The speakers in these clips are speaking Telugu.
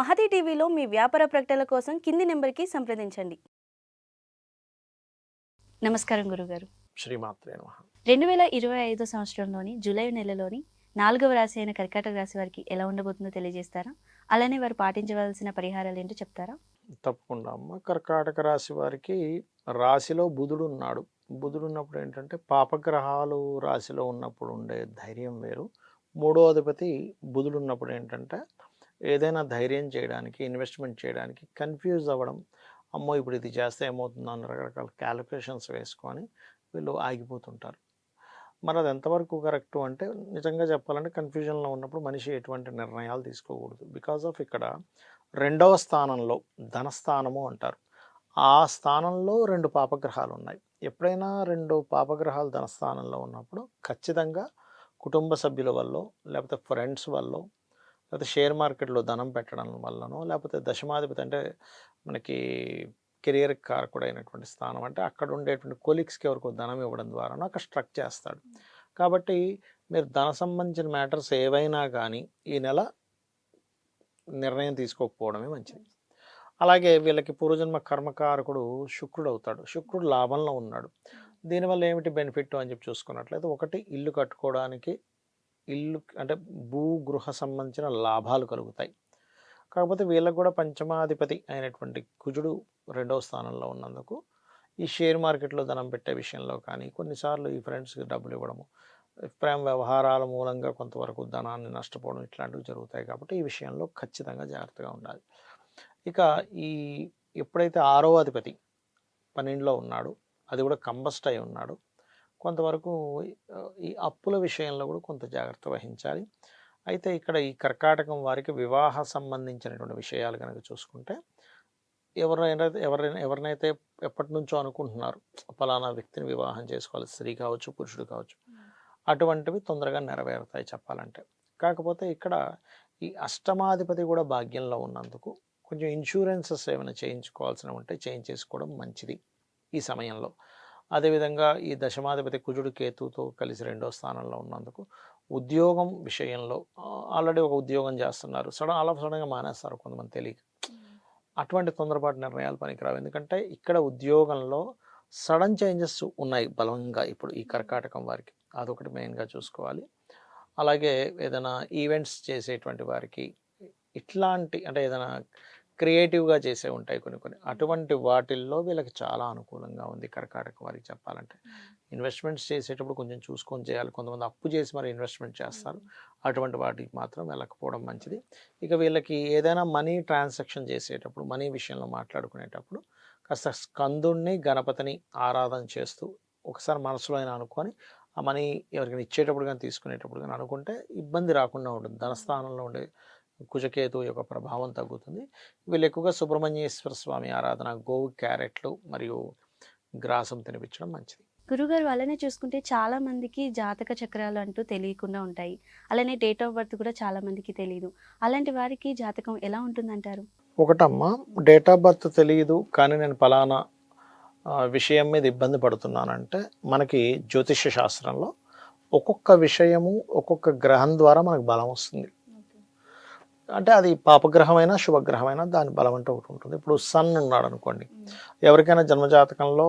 మహతి టీవీలో మీ వ్యాపార ప్రకటనల కోసం కింది నెంబర్కి సంప్రదించండి. నమస్కారం గురుగారు. శ్రీమాత్రే రెండు వేల ఇరవై ఐదో సంవత్సరంలోని జూలై నెలలోని నాలుగవ రాశి అయిన కర్కాటక రాశి వారికి ఎలా ఉండబోతుందో తెలియజేస్తారా? అలానే వారు పాటించవలసిన పరిహారాలు ఏంటో చెప్తారా? తప్పకుండా అమ్మ. కర్కాటక రాశి వారికి రాశిలో బుధుడు ఉన్నాడు. బుధుడు ఉన్నప్పుడు ఏంటంటే పాపగ్రహాలు రాశిలో ఉన్నప్పుడు ఉండే ధైర్యం వేరు. మూడో అధిపతి బుధుడు ఉన్నప్పుడు ఏంటంటే ఏదైనా ధైర్యం చేయడానికి ఇన్వెస్ట్మెంట్ చేయడానికి కన్ఫ్యూజ్ అవ్వడం అమ్మో ఇప్పుడు ఇది చేస్తే ఏమవుతుందో? అని రకరకాల క్యాలిక్యులేషన్స్ వేసుకొని వీళ్ళు ఆగిపోతుంటారు. మరి అది ఎంతవరకు కరెక్ట్ అంటే నిజంగా చెప్పాలంటే కన్ఫ్యూజన్లో ఉన్నప్పుడు మనిషి ఎటువంటి నిర్ణయాలు తీసుకోకూడదు. బికాజ్ ఆఫ్ ఇక్కడ రెండవ స్థానంలో ధనస్థానము అంటారు. ఆ స్థానంలో రెండు పాపగ్రహాలు ఉన్నాయి ఎప్పుడైనా రెండు పాపగ్రహాలు ధనస్థానంలో ఉన్నప్పుడు ఖచ్చితంగా కుటుంబ సభ్యుల వల్ల లేకపోతే ఫ్రెండ్స్ వల్ల లేకపోతే షేర్ మార్కెట్లో ధనం పెట్టడం వల్లనో లేకపోతే దశమాధిపతి అంటే మనకి కెరియర్ కారకుడైనటువంటి స్థానం అంటే అక్కడ ఉండేటువంటి కొలీగ్స్కి ఎవరికో ధనం ఇవ్వడం ద్వారానో అక్కడ స్ట్రక్ చేస్తాడు. కాబట్టి మీరు ధన సంబంధించిన మ్యాటర్స్ ఏవైనా కానీ ఈ నెల నిర్ణయం తీసుకోకపోవడమే మంచిది. అలాగే వీళ్ళకి పూర్వజన్మ కర్మకారకుడు శుక్రుడు అవుతాడు శుక్రుడు లాభంలో ఉన్నాడు. దీనివల్ల ఏమిటి బెనిఫిట్ అని చెప్పి చూసుకున్నట్లయితే ఒకటి ఇల్లు కట్టుకోవడానికి ఇల్లు అంటే భూ గృహ సంబంధించిన లాభాలు కలుగుతాయి. కాకపోతే వీళ్ళకు కూడా పంచమాధిపతి అయినటువంటి కుజుడు రెండవ స్థానంలో ఉన్నందుకు ఈ షేర్ మార్కెట్లో ధనం పెట్టే విషయంలో కానీ కొన్నిసార్లు ఈ ఫ్రెండ్స్కి డబ్బులు ఇవ్వడము ప్రేమ వ్యవహారాల మూలంగా కొంతవరకు ధనాన్ని నష్టపోవడం ఇట్లాంటివి జరుగుతాయి కాబట్టి ఈ విషయంలో ఖచ్చితంగా జాగ్రత్తగా ఉండాలి. ఇక ఈ ఎప్పుడైతే ఆరో అధిపతి పన్నెండులో ఉన్నాడు అది కూడా కంబస్ట్ అయి ఉన్నాడు. కొంతవరకు ఈ అప్పుల విషయంలో కూడా కొంత జాగ్రత్త వహించాలి. అయితే ఇక్కడ ఈ కర్కాటకం వారికి వివాహ సంబంధించినటువంటి విషయాలు కనుక చూసుకుంటే ఎవరైనా ఎవరైనా ఎవరినైతే ఎప్పటి నుంచో అనుకుంటున్నారు ఫలానా వ్యక్తిని వివాహం చేసుకోవాలి స్త్రీ కావచ్చు పురుషుడు కావచ్చు అటువంటివి తొందరగా నెరవేరుతాయి చెప్పాలంటే. కాకపోతే ఇక్కడ ఈ అష్టమాధిపతి కూడా భాగ్యంలో ఉన్నందుకు కొంచెం ఇన్సూరెన్సెస్ ఏమైనా చేయించుకోవాల్సిన ఉంటే చేయించేసుకోవడం మంచిది ఈ సమయంలో. అదేవిధంగా ఈ దశమాధిపతి కుజుడు కేతుతో కలిసి రెండో స్థానంలో ఉన్నందుకు ఉద్యోగం విషయంలో ఆల్రెడీ ఒక ఉద్యోగం చేస్తున్నారు. సడన్ అలా సడన్గా మానేస్తారు కొంతమంది తెలియక. అటువంటి తొందరపాటు నిర్ణయాలు పనికిరావు. ఎందుకంటే ఇక్కడ ఉద్యోగంలో సడన్ చేంజెస్ ఉన్నాయి బలంగా ఇప్పుడు ఈ కర్కాటకం వారికి. అదొకటి మెయిన్గా చూసుకోవాలి. అలాగే ఏదైనా ఈవెంట్స్ చేసేటువంటి వారికి ఇట్లాంటి అంటే ఏదైనా క్రియేటివ్గా చేసే ఉంటాయి కొన్ని కొన్ని. అటువంటి వాటిల్లో వీళ్ళకి చాలా అనుకూలంగా ఉంది కర్కాటక వారికి చెప్పాలంటే. ఇన్వెస్ట్మెంట్స్ చేసేటప్పుడు కొంచెం చూసుకొని చేయాలి. కొంతమంది అప్పు చేసి మరి ఇన్వెస్ట్మెంట్ చేస్తారు. అటువంటి వాటికి మాత్రం వెళ్ళకపోవడం మంచిది. ఇక వీళ్ళకి ఏదైనా మనీ ట్రాన్సాక్షన్ చేసేటప్పుడు మనీ విషయంలో మాట్లాడుకునేటప్పుడు కాస్త స్కందుణ్ణి గణపతిని ఆరాధన చేస్తూ ఒకసారి మనసులో అయినా అనుకొని ఆ మనీ ఎవరికైనా ఇచ్చేటప్పుడు కానీ తీసుకునేటప్పుడు కానీ అనుకుంటే ఇబ్బంది రాకుండా ఉంటుంది ధనస్థానంలో ఉండే కుజకేతు యొక్క ప్రభావం తగ్గుతుంది. వీళ్ళు ఎక్కువగా సుబ్రహ్మణ్యేశ్వర స్వామి ఆరాధన గోవు క్యారెట్లు మరియు గ్రాసం తినిపించడం మంచిది. గురుగారు అలానే చూసుకుంటే చాలా మందికి జాతక చక్రాలు అంటూ తెలియకుండా ఉంటాయి. అలానే డేట్ ఆఫ్ బర్త్ కూడా చాలా మందికి తెలియదు అలాంటి వారికి జాతకం ఎలా ఉంటుందంటారు? ఒకటమ్మా డేట్ ఆఫ్ బర్త్ తెలియదు కానీ నేను ఫలానా విషయం మీద ఇబ్బంది పడుతున్నానంటే మనకి జ్యోతిష్య శాస్త్రంలో ఒక్కొక్క విషయము ఒక్కొక్క గ్రహం ద్వారా మనకు బలం వస్తుంది. అంటే అది పాపగ్రహమైనా శుభగ్రహమైనా దాని బలం అంటే ఒకటి ఉంటుంది. ఇప్పుడు సన్ ఉన్నాడు అనుకోండి ఎవరికైనా జన్మజాతకంలో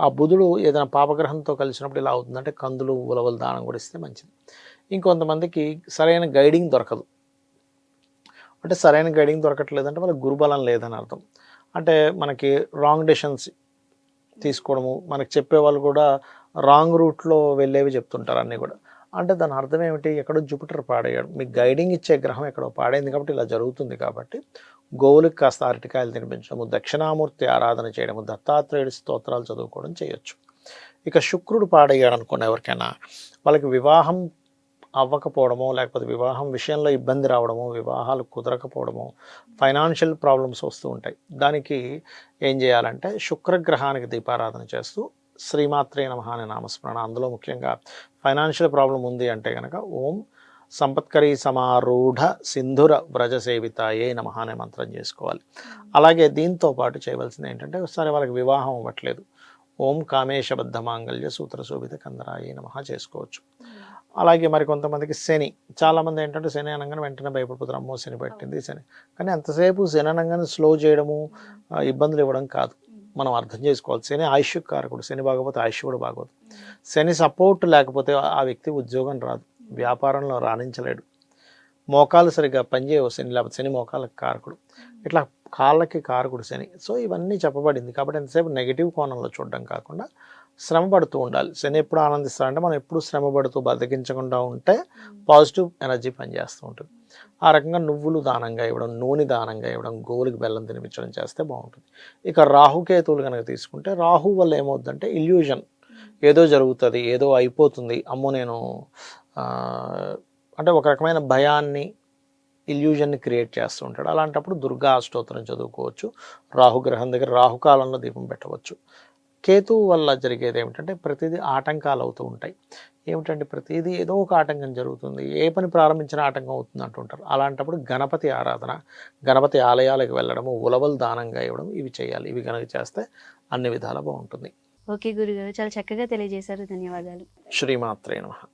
ఆ బుధుడు ఏదైనా పాపగ్రహంతో కలిసినప్పుడు ఇలా అవుతుందంటే కందులు ఉలవలు దానం కూడా ఇస్తే మంచిది. ఇంకొంతమందికి సరైన గైడింగ్ దొరకదు. అంటే సరైన గైడింగ్ దొరకట్లేదంటే వాళ్ళకి గురుబలం లేదని అర్థం. అంటే మనకి రాంగ్ డెసిషన్స్ తీసుకోవడము మనకి చెప్పేవాళ్ళు కూడా రాంగ్ రూట్లో వెళ్ళేవి చెప్తుంటారు అన్నీ కూడా. అంటే దాని అర్థం ఏమిటి? ఎక్కడో జూపిటర్ పాడేయడం మీకు గైడింగ్ ఇచ్చే గ్రహం ఎక్కడో పాడైంది కాబట్టి ఇలా జరుగుతుంది కాబట్టి గోవులకు కాస్త అరటికాయలు తినిపించడము దక్షిణామూర్తి ఆరాధన చేయడము దత్తాత్రేయుడి స్తోత్రాలు చదువుకోవడం చేయొచ్చు. ఇక శుక్రుడు పాడయ్యాడు అనుకోండి ఎవరికైనా. వాళ్ళకి వివాహం అవ్వకపోవడమో లేకపోతే వివాహం విషయంలో ఇబ్బంది రావడమో వివాహాలు కుదరకపోవడమో ఫైనాన్షియల్ ప్రాబ్లమ్స్ వస్తూ ఉంటాయి. దానికి ఏం చేయాలంటే శుక్రగ్రహానికి దీపారాధన చేస్తూ శ్రీమాత్రే నమ అనే నామస్మరణ. అందులో ముఖ్యంగా ఫైనాన్షియల్ ప్రాబ్లం ఉంది అంటే కనుక ఓం సంపత్కరీ సమారూఢ సింధుర వ్రజ సేవితాయే నమ అనే మంత్రం చేసుకోవాలి. అలాగే దీంతో పాటు చేయవలసింది ఏంటంటే ఒకసారి వాళ్ళకి వివాహం అవ్వట్లేదు. ఓం కామేశబద్ధ మాంగళ్య సూత్ర శోభిత కందరాయే నమ చేసుకోవచ్చు. అలాగే మరి కొంతమందికి శని చాలామంది ఏంటంటే శని అనగానే వెంటనే భయపడిపోతారు. అమ్మో శని పెట్టింది శని. కానీ అంతసేపు శని అనగానే స్లో చేయడము ఇబ్బందులు ఇవ్వడం కాదు. మనం అర్థం చేసుకోవాలి. శని ఆయుష్ కారకుడు శని బాగపోతే ఆయుష్ కూడా బాగోదు శని సపోర్ట్ లేకపోతే ఆ వ్యక్తి ఉద్యోగం రాదు. వ్యాపారంలో రాణించలేడు. మోకాలు సరిగ్గా పనిచేయవు శని. లేకపోతే శని మోకాలకు కారకుడు. ఇట్లా కాళ్ళకి కారకుడు శని. సో ఇవన్నీ చెప్పబడింది. కాబట్టి ఎంతసేపు నెగిటివ్ కోణంలో చూడడం కాకుండా శ్రమ పడుతూ ఉండాలి. శని ఎప్పుడు ఆనందిస్తారంటే మనం ఎప్పుడు శ్రమ పడుతూ బద్దకించకుండా ఉంటే పాజిటివ్ ఎనర్జీ పనిచేస్తూ ఉంటుంది. ఆ రకంగా నువ్వులు దానంగా ఇవ్వడం నూనె దానంగా ఇవ్వడం గోవులకి బెల్లం తినిపించడం చేస్తే బాగుంటుంది. ఇక రాహుకేతువులు కనుక తీసుకుంటే రాహు వల్ల ఏమవుతుందంటే ఇల్యూజన్ ఏదో జరుగుతుంది ఏదో అయిపోతుంది. అమ్మో నేను అంటే ఒక రకమైన భయాన్ని ఇల్యూజన్ని క్రియేట్ చేస్తూ ఉంటాడు. అలాంటప్పుడు దుర్గా అష్టోత్తరం చదువుకోవచ్చు. రాహుగ్రహం దగ్గర రాహుకాలంలో దీపం పెట్టవచ్చు. కేతువు వల్ల జరిగేది ఏమిటంటే ప్రతిదీ ఆటంకాలు అవుతూ ఉంటాయి. ఏమిటంటే ప్రతిదీ ఏదో ఒక ఆటంకం జరుగుతుంది. ఏ పని ప్రారంభించిన ఆటంకం అవుతుంది అంటుంటారు. అలాంటప్పుడు గణపతి ఆరాధన గణపతి ఆలయాలకు వెళ్ళడము ఉలవలు దానంగా ఇవ్వడం ఇవి చేయాలి. ఇవి కనుక చేస్తే అన్ని విధాలా బాగుంటుంది. ఓకే గురుగారు చాలా చక్కగా తెలియజేశారు. ధన్యవాదాలు. శ్రీమాత్రే నమః.